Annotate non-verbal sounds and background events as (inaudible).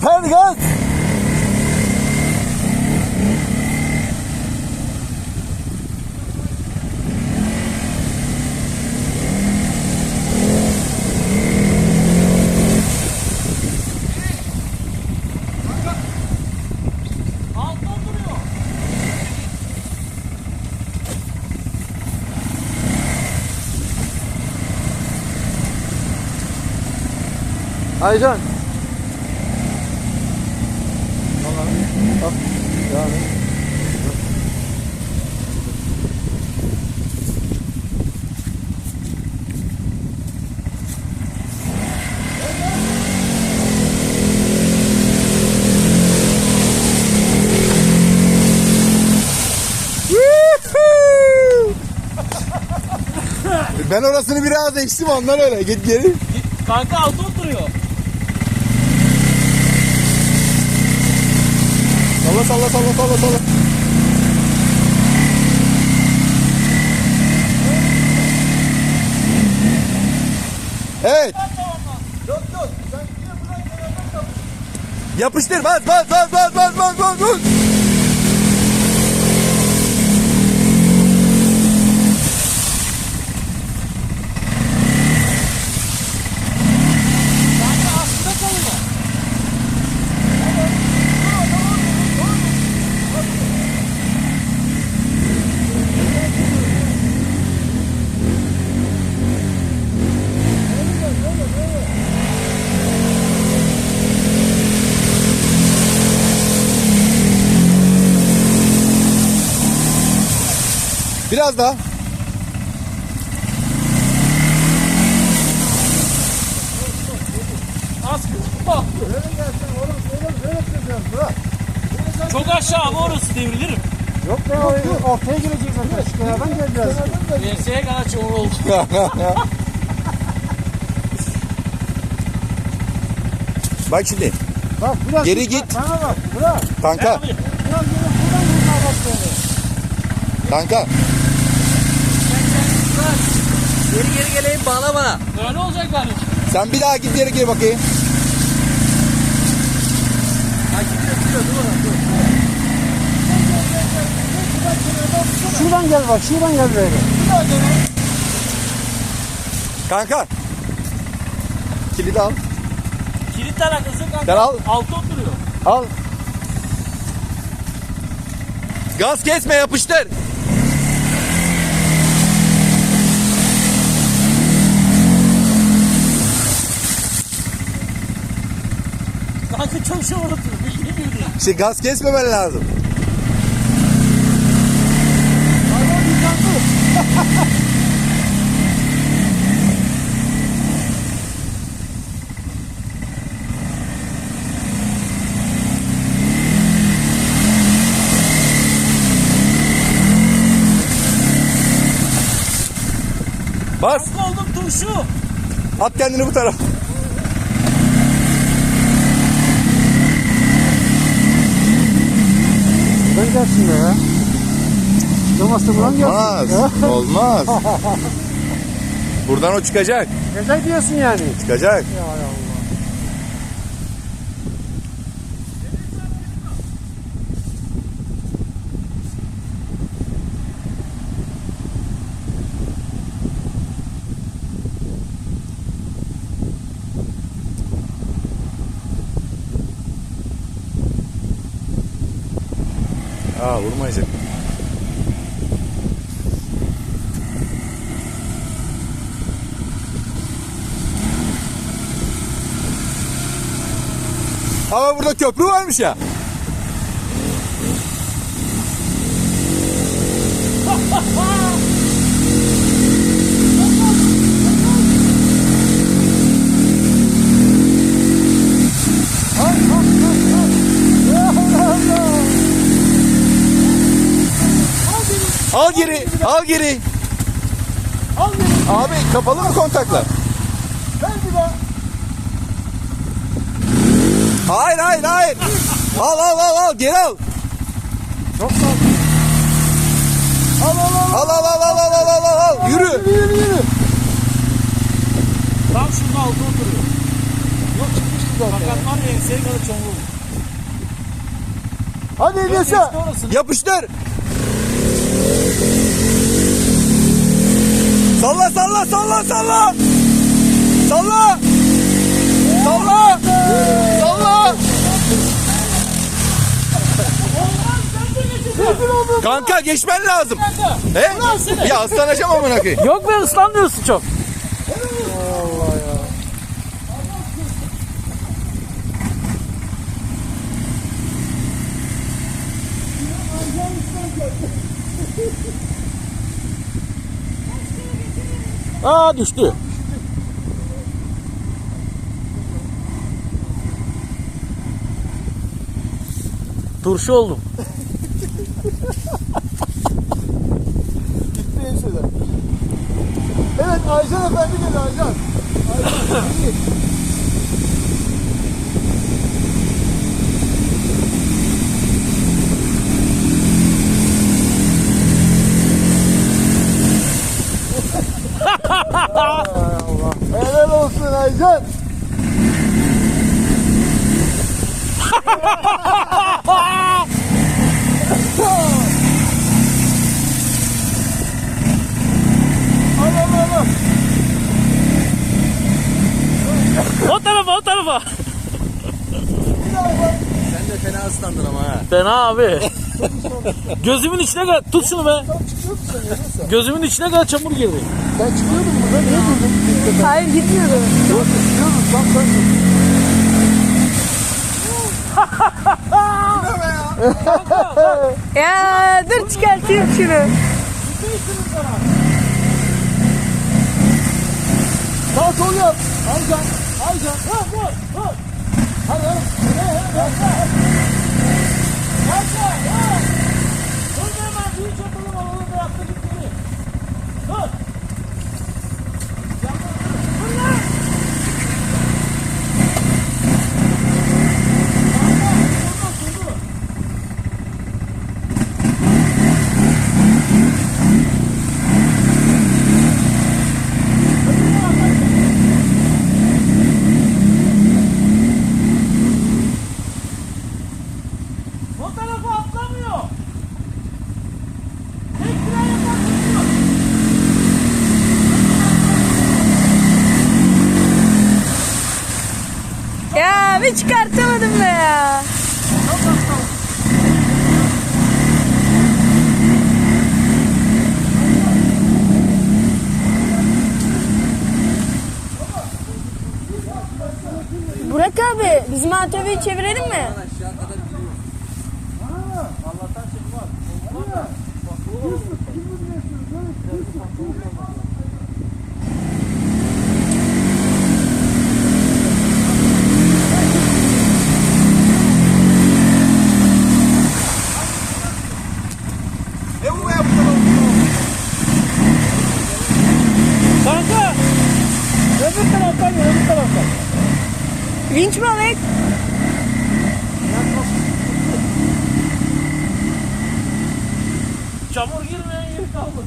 빨리 가! 아이전 Ben orasını biraz eksim ondan öyle. Git geri. Kanka altta oturuyor. Salla salla salla salla salla. Evet. Yapıştır bas bas bas bas bas bas bas bas. Biraz daha. Az. Çok aşağı ama orası devrilirim. Yok be o ortaya girecek zaten. Şu kayadan geleceğiz. Dirseğe kadar çamur oldu. (laughs) Bak şimdi Bak biraz Geri git. Bana bak. Bırak. kanka Biraz geri buradan vurma bak beni. kanka Geri geri geleyim bağla bana. Öyle olacak kardeşim. sen bir daha git geri gir bakayım. Şuradan gel bak. Şuradan gel böyle. Kanka. Kilidi al. Kilitle alakası yok kanka. Sen al. Altta oturuyor. Al. Gaz kesme yapıştır. Kanka çok şey unutuyor. Bildiğin bildiğin. İşte gaz kesmemen lazım. Bas. Kanka oldum turşu. At kendini bu tarafa. Gelsin de ya. Çıkamazsa buradan Olmaz. gelsin. Olmaz. (laughs) Buradan o çıkacak. Güzel diyorsun yani. Çıkacak. Ya Allah. Aa vurmayacak. Ama burada köprü varmış ya. Al geri, al geri. Al beni. Abi kapalı mı kontaklar? Ver bir daha. Hayır hayır hayır. Al al al al geri al. Çok sağ ol. Al al al. Al al al al al al al al. Yürü. Yürü yürü yürü. Tam şunun altında oturuyor. Yok çıkmıştı zaten. Fakat var ya enseye kadar oldu. Hadi İlyas'a. Yapıştır. Salla salla salla salla. Salla. Salla. Salla. Kanka geçmen lazım. He? Ya ıslanacağım amına koyayım. Yok be ıslanmıyorsun çok. Aa düştü. Turşu oldum. Gitti hepsinden. Evet Aycan Efendi geldi Aycan. Aycan. Allah. Helal olsun Aycan. (laughs) Al al al al. O tarafa o tarafa. Bir daha bak. Sen de fena ıslandın ama ha. Fena abi. Gözümün içine gel. Tut şunu be. Gözümün içine gel çamur girdi. Sen çıkıyordun burada niye durdun? Hayır gitmiyorum. Yok çıkıyordun tam sen. Ya dur çıkartayım şunu. Sağ sol yap. Bu. Ha. Hadi hadi. Hadi hadi. Hadi. Hadi. Dur be ben büyük çapalım alalım ve yaptı gitti. Dur. O tarafa atlamıyor. Tek fren yaparsan Bir çıkartamadım be ya. Burak abi bizim ATV'yi çevirelim mi? Çamur girmeyen yeri kalmadı.